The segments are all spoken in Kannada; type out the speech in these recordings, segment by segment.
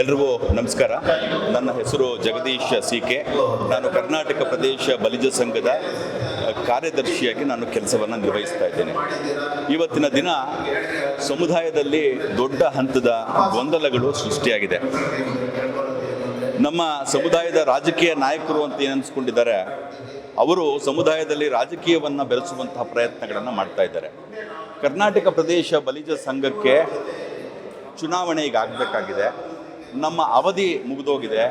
ಎಲ್ರಿಗೂ ನಮಸ್ಕಾರ. ನನ್ನ ಹೆಸರು ಜಗದೀಶ್ ಸಿ ಕೆ ನಾನು ಕರ್ನಾಟಕ ಪ್ರದೇಶ ಬಲಿಜ ಸಂಘದ ಕಾರ್ಯದರ್ಶಿಯಾಗಿ ನಾನು ಕೆಲಸವನ್ನು ನಿರ್ವಹಿಸ್ತಾ ಇದ್ದೇನೆ. ಇವತ್ತಿನ ದಿನ ಸಮುದಾಯದಲ್ಲಿ ದೊಡ್ಡ ಹಂತದ ಗೊಂದಲಗಳು ಸೃಷ್ಟಿಯಾಗಿದೆ. ನಮ್ಮ ಸಮುದಾಯದ ರಾಜಕೀಯ ನಾಯಕರು ಅಂತ ಏನು ಅವರು ಸಮುದಾಯದಲ್ಲಿ ರಾಜಕೀಯವನ್ನು ಬೆರೆಸುವಂತಹ ಪ್ರಯತ್ನಗಳನ್ನು ಮಾಡ್ತಾ ಇದ್ದಾರೆ. ಕರ್ನಾಟಕ ಪ್ರದೇಶ ಬಲಿಜ ಸಂಘಕ್ಕೆ ಚುನಾವಣೆ ಈಗ ಆಗಬೇಕಾಗಿದೆ. ನಮ್ಮ ಅವಧಿ ಮುಗಿದೋಗಿದೆ.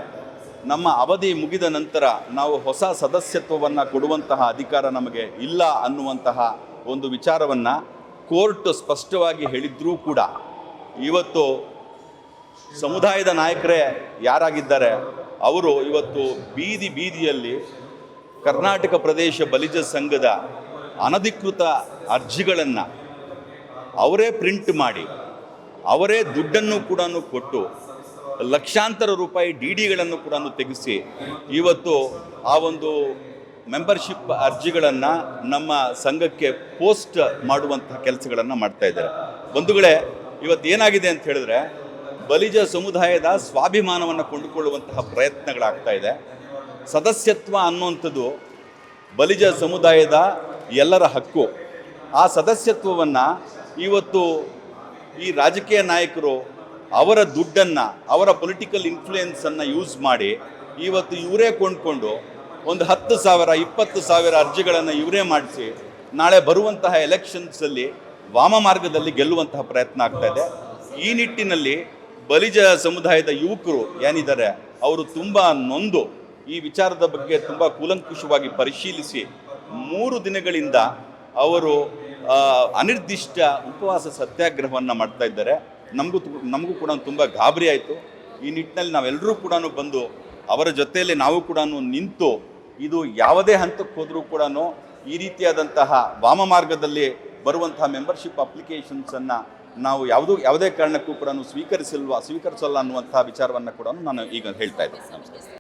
ನಮ್ಮ ಅವಧಿ ಮುಗಿದ ನಂತರ ನಾವು ಹೊಸ ಸದಸ್ಯತ್ವವನ್ನು ಕೊಡುವಂತಹ ಅಧಿಕಾರ ನಮಗೆ ಇಲ್ಲ ಅನ್ನುವಂತಹ ಒಂದು ವಿಚಾರವನ್ನು ಕೋರ್ಟ್ ಸ್ಪಷ್ಟವಾಗಿ ಹೇಳಿದ್ರೂ ಕೂಡ ಇವತ್ತು ಸಮುದಾಯದ ನಾಯಕರೇ ಯಾರಾಗಿದ್ದಾರೆ? ಅವರು ಇವತ್ತು ಬೀದಿ ಬೀದಿಯಲ್ಲಿ ಕರ್ನಾಟಕ ಪ್ರದೇಶ ಬಲಿಜ ಸಂಘದ ಅನಧಿಕೃತ ಅರ್ಜಿಗಳನ್ನು ಅವರೇ ಪ್ರಿಂಟ್ ಮಾಡಿ, ಅವರೇ ದುಡ್ಡನ್ನು ಕೂಡ ಕೊಟ್ಟು ಲಕ್ಷಾಂತರ ರೂಪಾಯಿ ಡಿ ಡಿಗಳನ್ನು ಕೂಡ ತೆಗೆಸಿ ಇವತ್ತು ಆ ಒಂದು ಮೆಂಬರ್ಶಿಪ್ ಅರ್ಜಿಗಳನ್ನು ನಮ್ಮ ಸಂಘಕ್ಕೆ ಪೋಸ್ಟ್ ಮಾಡುವಂತಹ ಕೆಲಸಗಳನ್ನು ಮಾಡ್ತಾ ಇದ್ದಾರೆ. ಬಂಧುಗಳೇ, ಇವತ್ತು ಏನಾಗಿದೆ ಅಂತ ಹೇಳಿದ್ರೆ ಬಲಿಜ ಸಮುದಾಯದ ಸ್ವಾಭಿಮಾನವನ್ನು ಕೊಂಡುಕೊಳ್ಳುವಂತಹ ಪ್ರಯತ್ನಗಳಾಗ್ತಾ ಇದೆ. ಸದಸ್ಯತ್ವ ಅನ್ನುವಂಥದ್ದು ಬಲಿಜ ಸಮುದಾಯದ ಎಲ್ಲರ ಹಕ್ಕು. ಆ ಸದಸ್ಯತ್ವವನ್ನು ಇವತ್ತು ಈ ರಾಜಕೀಯ ನಾಯಕರು ಅವರ ದುಡ್ಡನ್ನು, ಅವರ ಪೊಲಿಟಿಕಲ್ ಇನ್ಫ್ಲೂಯೆನ್ಸನ್ನು ಯೂಸ್ ಮಾಡಿ ಇವತ್ತು ಇವರೇ ಕೊಂಡ್ಕೊಂಡು ಒಂದು ಹತ್ತು ಸಾವಿರ, ಇಪ್ಪತ್ತು ಸಾವಿರ ಅರ್ಜಿಗಳನ್ನು ಇವರೇ ಮಾಡಿಸಿ ನಾಳೆ ಬರುವಂತಹ ಎಲೆಕ್ಷನ್ಸಲ್ಲಿ ವಾಮ ಮಾರ್ಗದಲ್ಲಿ ಗೆಲ್ಲುವಂತಹ ಪ್ರಯತ್ನ ಆಗ್ತಾ ಇದೆ. ಈ ನಿಟ್ಟಿನಲ್ಲಿ ಬಲಿಜ ಸಮುದಾಯದ ಯುವಕರು ಏನಿದ್ದಾರೆ, ಅವರು ತುಂಬ ನೊಂದು ಈ ವಿಚಾರದ ಬಗ್ಗೆ ತುಂಬ ಕೂಲಂಕುಷವಾಗಿ ಪರಿಶೀಲಿಸಿ ಮೂರು ದಿನಗಳಿಂದ ಅವರು ಅನಿರ್ದಿಷ್ಟ ಉಪವಾಸ ಸತ್ಯಾಗ್ರಹವನ್ನು ಮಾಡ್ತಾ ಇದ್ದಾರೆ. ನಮಗೂ ನಮಗೂ ಕೂಡ ತುಂಬ ಗಾಬರಿ ಆಯಿತು. ಈ ನಿಟ್ಟಿನಲ್ಲಿ ನಾವೆಲ್ಲರೂ ಕೂಡ ಬಂದು ಅವರ ಜೊತೆಯಲ್ಲಿ ನಾವು ಕೂಡ ನಿಂತು ಇದು ಯಾವುದೇ ಹಂತಕ್ಕೆ ಹೋದರೂ ಕೂಡ ಈ ರೀತಿಯಾದಂತಹ ವಾಮ ಮಾರ್ಗದಲ್ಲಿ ಬರುವಂತಹ ಮೆಂಬರ್ಶಿಪ್ ಅಪ್ಲಿಕೇಶನ್ಸನ್ನು ನಾವು ಯಾವುದೂ, ಯಾವುದೇ ಕಾರಣಕ್ಕೂ ಕೂಡ ಸ್ವೀಕರಿಸಲ್ವ, ಸ್ವೀಕರಿಸಲ್ಲ ಅನ್ನುವಂಥ ವಿಚಾರವನ್ನು ಕೂಡ ನಾನು ಈಗ ಹೇಳ್ತಾ ಇದ್ದೀನಿ. ನಮಸ್ಕಾರ